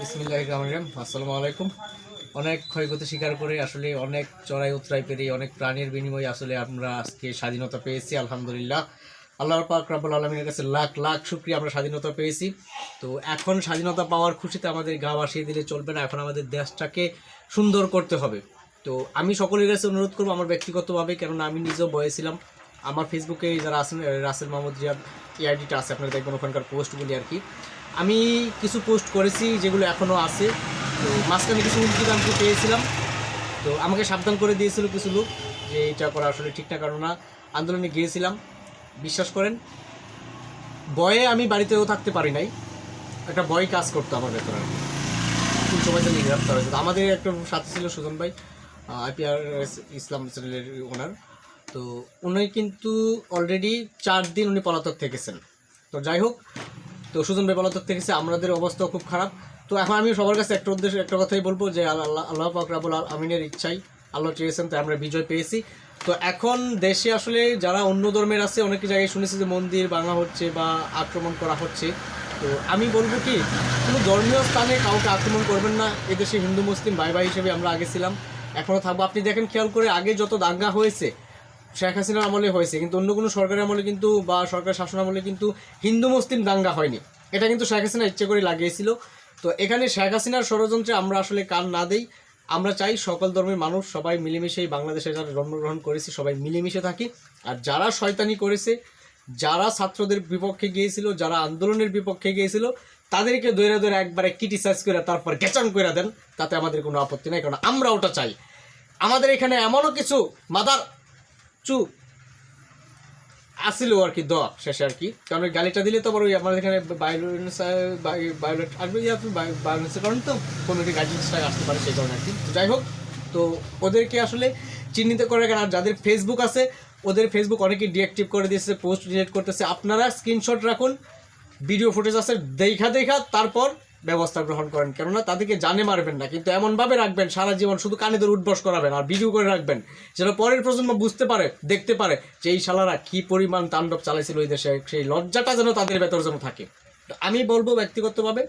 বিসমিল্লাহ আসসালামু আলাইকুম। অনেক ক্ষয়ক্ষতি স্বীকার করে আসলে অনেক চড়াই উতরাই পেরিয়ে অনেক প্রাণের বিনিময়ে আসলে আমরা আজকে স্বাধীনতা পেয়েছি আলহামদুলিল্লাহ। আল্লাহর পাক রাব্বুল আলমিনের কাছে লাখ লাখ শুক্রিয়া আমরা স্বাধীনতা পেয়েছি। তো এখন স্বাধীনতা পাওয়ার খুশিতে আমাদের গা ভাসিয়ে দিলে চলবে না এখন আমাদের দেশটাকে সুন্দর করতে হবে। তো আমি সকলের কাছে অনুরোধ করব আমার ব্যক্তিগতভাবে কেননা আমি নিজেও বয়েছিলাম আমার ফেসবুকে যারা আহ, রাসেল মাহমুদ রিয়াদ এই আইডিটা আছে আপনারা দেখবেন ওখানকার পোস্টগুলি আর কি। আমি কিছু পোস্ট করেছি যেগুলো এখনও আছে। তো মাঝখানে কিছু দামকি পেয়েছিলাম। তো আমাকে সাবধান করে দিয়েছিল কিছু লোক যে এটা করা আসলে ঠিক না, কারণ না, আন্দোলনে গিয়েছিলাম। বিশ্বাস করেন বয়ে আমি বাড়িতেও থাকতে পারি নাই। একটা ভয় কাজ করতো আমার ভেতরে। সময় জানি গ্রেপ্তার হয়েছে আমাদের একটা সাথে ছিল সুজন ভাই আইপিআর ইসলাম চ্যানেলের ওনার। তো উনি কিন্তু অলরেডি চার দিন উনি পলাতক থেকেছেন। তো যাই হোক তো সুজন ভাই পলাতক থেকেছে আমাদের অবস্থা খুব খারাপ। তো এখন আমি সবার কাছে একটা উদ্দেশ্য একটা কথাই বলব যে আল্লাহ আল্লাহ পাক রাবুল আমিনের ইচ্ছাই আল্লাহ চেয়েছেন তাই আমরা বিজয় পেয়েছি। তো এখন দেশে আসলে যারা অন্য ধর্মের আছে, অনেক জায়গায় শুনেছি যে মন্দির ভাঙা হচ্ছে বা আক্রমণ করা হচ্ছে। তো আমি বলব কি, কোনো ধর্মীয় স্থানে কাউকে আক্রমণ করবেন না। এদেশে হিন্দু, মুসলিম ভাই ভাই হিসেবে আমরা আগে ছিলাম এখনও থাকব। আপনি দেখেন, খেয়াল করে আগে যত দাঙ্গা হয়েছে শেখ হাসিনার আমলে হয়েছে, কিন্তু অন্য কোনো সরকারের আমলে কিন্তু বা সরকার শাসন আমলে কিন্তু হিন্দু মুসলিম দাঙ্গা হয়নি। এটা কিন্তু শেখ হাসিনা ইচ্ছে করে লাগিয়েছিল। তো এখানে শেখ হাসিনার ষড়যন্ত্রে আমরা আসলে কান না দেই। আমরা চাই সকল ধর্মের মানুষ সবাই মিলেমিশেই বাংলাদেশে যারা জন্মগ্রহণ করেছি, সবাই মিলেমিশে থাকি। আর যারা শয়তানি করেছে, যারা ছাত্রদের বিপক্ষে গিয়েছিল, যারা আন্দোলনের বিপক্ষে গিয়েছিল, তাদেরকে দৈরা দৈরা একবারে ক্রিটিসাইজ করে তারপর গেচান করে দেন। তাতে আমাদের কোনো আপত্তি নাই, কারণ আমরা ওটা চাই। আমাদের এখানে এমনও কিছু মাদার চু আসিল আর কি দ শেষে আর কি। কারণ গালিটা দিলে তো ওই আমাদের এখানে বায়োলেট আসবে বায়োলেন্সের কারণে তো কমিউনিটি গাইডেন্সটা আসতে পারে সেই কারণে আর কি। যাই হোক, তো ওদেরকে আসলে চিহ্নিত করে রাখেন। আর যাদের ফেসবুক আছে, ওদের ফেসবুক অনেকেই ডিঅ্যাক্টিভ করে দিয়েছে পোস্ট ডিলিট করতেছে। আপনারা স্ক্রিনশট রাখুন ভিডিও ফুটেজ আছে, দেখা দেখা, তারপর ব্যবস্থা গ্রহণ করেন, কেননা তাদেরকে জানে মারবেন না, কিন্তু এমনভাবে রাখবেন, সারা জীবন শুধু কানে ধরে উঠবস করাবেন আর ভিডিও করে রাখবেন, যেন পরের প্রজন্ম বুঝতে পারে, দেখতে পারে যে এই শালারা কী পরিমাণ তাণ্ডব চালাইছিল ওই দেশে, সেই লজ্জাটা যেন তাদের ভেতর যেন থাকে। আমি বলব ব্যক্তিগতভাবে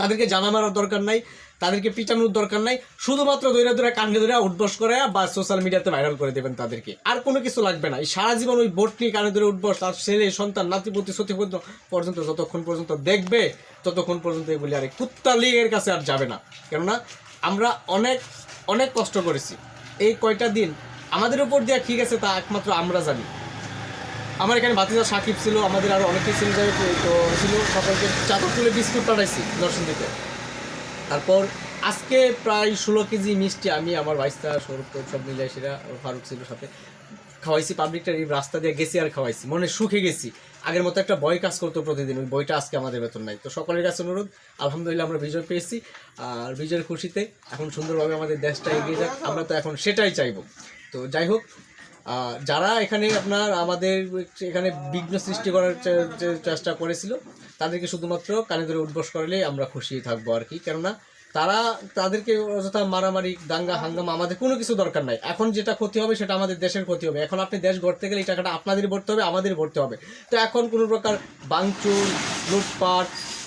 তাদেরকে জানা মারার দরকার নাই, তাদেরকে পিটানোর দরকার নাই, শুধুমাত্র দৈরা দৈরা কাণ্ডে ধরে উঠবস করে বা সোশ্যাল মিডিয়াতে ভাইরাল করে দেবেন তাদেরকে। আর কোনো কিছু লাগবে না। এই সারা জীবন ওই বোট নিয়ে কানে ধরে উঠবস, তার ছেলে, সন্তান নাতিপতি সতী পর্যন্ত যতক্ষণ পর্যন্ত দেখবে, ততক্ষণ পর্যন্ত এগুলি আর কুত্তা লীগের কাছে আর যাবে না। কেননা আমরা অনেক অনেক কষ্ট করেছি। এই কয়টা দিন আমাদের উপর দিয়ে ঠিক আছে তা একমাত্র আমরা জানি। আমার এখানে বাতিজা সাকিব ছিল, আমাদের আরও অনেকেই ছিল তো ছিল, সকলকে চাদর তুলে বিস্কুট পাঠাইছি দর্শন দিতে তারপর আজকে প্রায় ষোলো কেজি মিষ্টি আমি, আমার বাইশটা সৌরভ সব মিলে সেটা ফারুক ছিল সাথে, খাওয়াইছি পাবলিকটা, এই রাস্তা দিয়ে গেছি আর খাওয়াইছি, মনে সুখে গেছি। আগের মতো একটা বই কাজ করতো প্রতিদিন, ওই বইটা আজকে আমাদের বেতন নাই। তো সকলের কাছে অনুরোধ, আলহামদুলিল্লাহ আমরা বিজয় পেয়েছি, আর বিজয়ের খুশিতে এখন সুন্দরভাবে আমাদের দেশটা এগিয়ে যাক, আমরা তো এখন সেটাই চাইব। তো যাই হোক যারা এখানে আপনার আমাদের এখানে বিঘ্ন সৃষ্টি করার চেষ্টা করেছিল, তাদেরকে শুধুমাত্র কানে ধরে উদ্বস করলে আমরা খুশি থাকব আর কি। কেননা তারা, তাদেরকে অযথা মারামারি, দাঙ্গা, হাঙ্গামা আমাদের কোনো কিছু দরকার নাই। এখন যেটা ক্ষতি হবে সেটা আমাদের দেশের ক্ষতি হবে। এখন আপনি দেশ গড়তে গেলে এই টাকাটা আপনাদের ভরতে হবে, আমাদের ভরতে হবে। তো এখন কোনো প্রকার বাংচুর লুটপাট,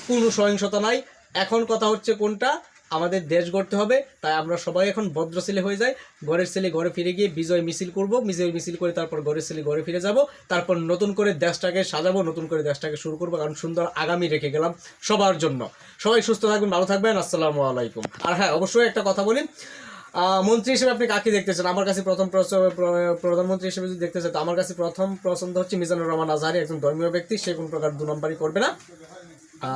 কোনো সহিংসতা নাই। এখন কথা হচ্ছে কোনটা? আমাদের দেশ গড়তে হবে, তাই আমরা সবাই এখন ভদ্র ছেলে হয়ে যাই। ঘরের ছেলে ঘরে ফিরে গিয়ে বিজয় মিছিল করব, বিজয় মিছিল করে তারপর ঘরের ছেলে ঘরে ফিরে যাব, তারপর নতুন করে দেশটাকে সাজাবো, নতুন করে দেশটাকে শুরু করব, কারণ সুন্দর আগামী রেখে গেলাম সবার জন্য। সবাই সুস্থ থাকবেন, ভালো থাকবেন, আসসালামু আলাইকুম। আর হ্যাঁ অবশ্যই একটা কথা বলি মন্ত্রী হিসেবে আপনি কাকে দেখতে চান? আমার কাছে প্রথম প্রধানমন্ত্রী হিসেবে যদি দেখতে চান, তো আমার কাছে প্রথম পছন্দ হচ্ছে মিজানুর রহমান আজহারি, একজন ধর্মীয় ব্যক্তি, সে কোনো প্রকার দু নম্বরই করবে না।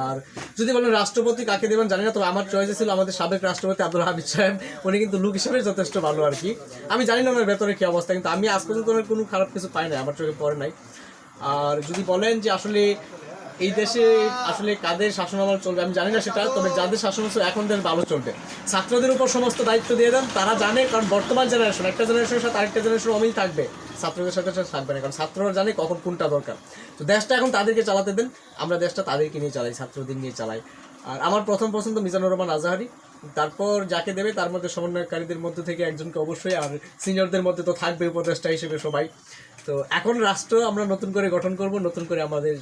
আর যদি বলেন রাষ্ট্রপতি কাকে দেবেন, জানি না, তবে আমার চয়েসে ছিল আমাদের সাবেক রাষ্ট্রপতি আব্দুল হামিদ সাহেব। উনি কিন্তু লুক হিসেবে যথেষ্ট ভালো আর কি। আমি জানি না ওনার ভেতরে কি অবস্থা, কিন্তু আমি আজ পর্যন্ত ওনার কোনো খারাপ কিছু পাই নাই, আমার চোখে পড়ে নাই। আর যদি বলেন যে আসলে এই দেশে আসলে কাদের শাসনামল চলবে আমি জানি না সেটা, তবে যাদের শাসন এখন দেশ ভালো চলবে। ছাত্রদের উপর সমস্ত দায়িত্ব দিয়ে দেন, তারা জানে, কারণ বর্তমান জেনারেশন একটা জেনারেশনের সাথে আরেকটা জেনারেশন অমিল থাকবে। ছাত্রদের সাথে থাকবে না, কারণ ছাত্ররা জানে কখন কোনটা দরকার। তো দেশটা এখন তাদেরকে চালাতে দেন, আমরা দেশটা তাদেরকে নিয়ে চালাই, ছাত্রদের নিয়ে চালাই। আর আমার প্রথম পছন্দ মিজানুর রহমান আজাহারি। তারপর যাকে দেবে, তার মধ্যে সমন্বয়কারীদের মধ্যে থেকে একজনকে অবশ্যই, আর সিনিয়রদের মধ্যে তো থাকবে উপদেষ্টা হিসেবে সবাই। তো এখন রাষ্ট্র আমরা নতুন করে গঠন করব, নতুন করে আমাদের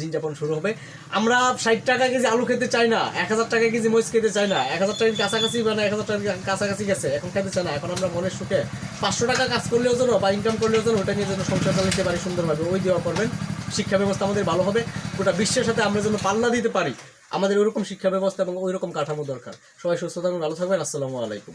দিন যাপন শুরু হবে। আমরা ষাট টাকা কেজি আলু খেতে চাই না, এক হাজার টাকা কেজি মরিচ খেতে চাই না, এক হাজার টাকার কাছাকাছি মানে এক হাজার টাকার কাছাকাছি গেছে, এখন খেতে চাই না। এখন আমরা মনের সুখে পাঁচশো টাকা কাজ করলেও যেন বা ইনকাম করলেও যেন ওটা নিয়ে যেন সংসার চালাতে পারি সুন্দরভাবে, ওই দেওয়া করবেন। শিক্ষা ব্যবস্থা আমাদের ভালো হবে, গোটা বিশ্বের সাথে আমরা যেন পাল্লা দিতে পারি, আমাদের ওইরকম শিক্ষা ব্যবস্থা এবং ওইরকম কাঠামো দরকার। সবাই সুস্থ থাকুন, ভালো থাকবেন, আসসালামু আলাইকুম।